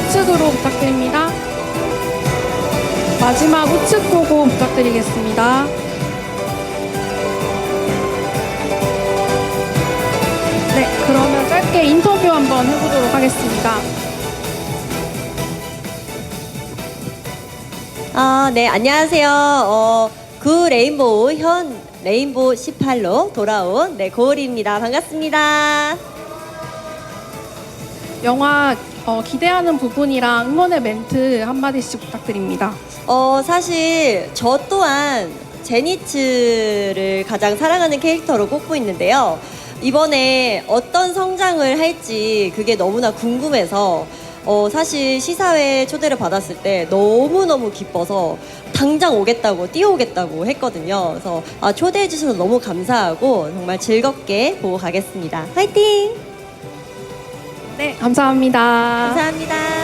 우측으로 부탁드립니다. 마지막 우측 보고 부탁드리겠습니다. 네, 그러면 짧게 인터뷰 한번 해보도록 하겠습니다. 아, 네, 안녕하세요. 어, 그 레인보우 현 레인보우 18로 돌아온 네, 고을입니다. 반갑습니다. 영화 어, 기대하는 부분이랑 응원의 멘트 한마디씩 부탁드립니다. 어, 사실 저 또한 제니츠를 가장 사랑하는 캐릭터로 꼽고 있는데요. 이번에 어떤 성장을 할지 그게 너무나 궁금해서 어, 사실 시사회 초대를 받았을 때 너무너무 기뻐서 당장 오겠다고 뛰어오겠다고 했거든요. 그래서 아, 초대해 주셔서 너무 감사하고 정말 즐겁게 보고 가겠습니다. 화이팅! 네, 감사합니다. 감사합니다.